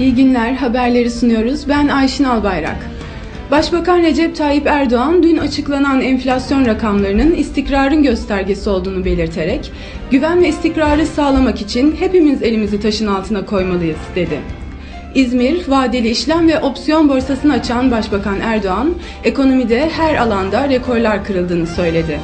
İyi günler, haberleri sunuyoruz. Ben Ayşin Albayrak. Başbakan Recep Tayyip Erdoğan dün açıklanan enflasyon rakamlarının istikrarın göstergesi olduğunu belirterek, güven ve istikrarı sağlamak için hepimiz elimizi taşın altına koymalıyız dedi. İzmir, vadeli işlem ve opsiyon borsasını açan Başbakan Erdoğan, ekonomide her alanda rekorlar kırıldığını söyledi.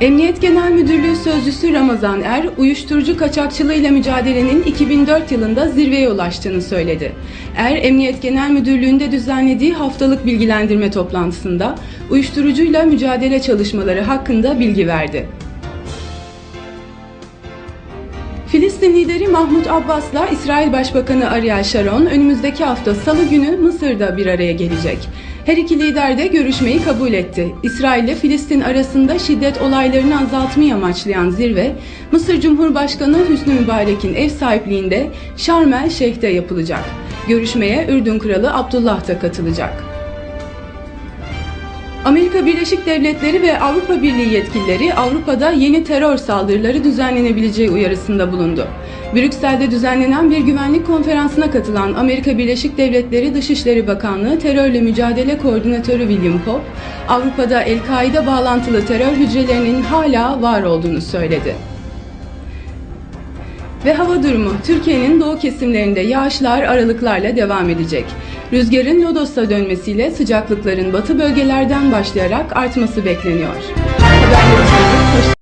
Emniyet Genel Müdürlüğü Sözcüsü Ramazan Er, uyuşturucu kaçakçılığıyla mücadelenin 2004 yılında zirveye ulaştığını söyledi. Er, Emniyet Genel Müdürlüğü'nde düzenlediği haftalık bilgilendirme toplantısında uyuşturucuyla mücadele çalışmaları hakkında bilgi verdi. Filistin lideri Mahmut Abbas'la İsrail Başbakanı Ariel Sharon önümüzdeki hafta Salı günü Mısır'da bir araya gelecek. Her iki lider de görüşmeyi kabul etti. İsrail ile Filistin arasında şiddet olaylarını azaltmayı amaçlayan zirve, Mısır Cumhurbaşkanı Hüsnü Mübarek'in ev sahipliğinde Şarm el Şeyh'te yapılacak. Görüşmeye Ürdün Kralı Abdullah da katılacak. Amerika Birleşik Devletleri ve Avrupa Birliği yetkilileri Avrupa'da yeni terör saldırıları düzenlenebileceği uyarısında bulundu. Brüksel'de düzenlenen bir güvenlik konferansına katılan Amerika Birleşik Devletleri Dışişleri Bakanlığı Terörle Mücadele Koordinatörü William Pope, Avrupa'da El-Kaide bağlantılı terör hücrelerinin hala var olduğunu söyledi. Ve hava durumu Türkiye'nin doğu kesimlerinde yağışlar aralıklarla devam edecek. Rüzgarın Lodos'a dönmesiyle sıcaklıkların batı bölgelerden başlayarak artması bekleniyor.